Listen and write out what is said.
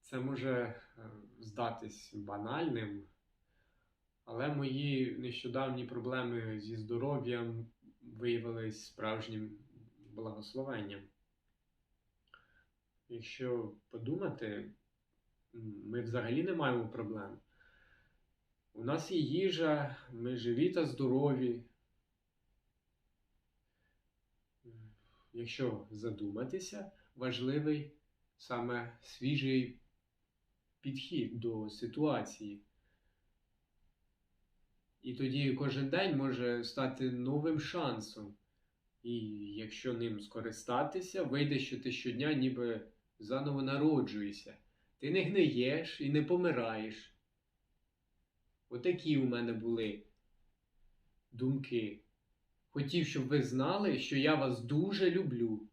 Це може е, здатись банальним, але мої нещодавні проблеми зі здоров'ям виявились справжнім благословенням. Якщо подумати, ми взагалі не маємо проблем. У нас є їжа, ми живі та здорові. Якщо задуматися, важливий саме свіжий підхід до ситуації. І тоді кожен день може стати новим шансом. І якщо ним скористатися, вийде, що ти щодня ніби заново народжуєшся. Ти не гниєш і не помираєш. Отакі у мене були думки. Хотів, щоб ви знали, що я вас дуже люблю.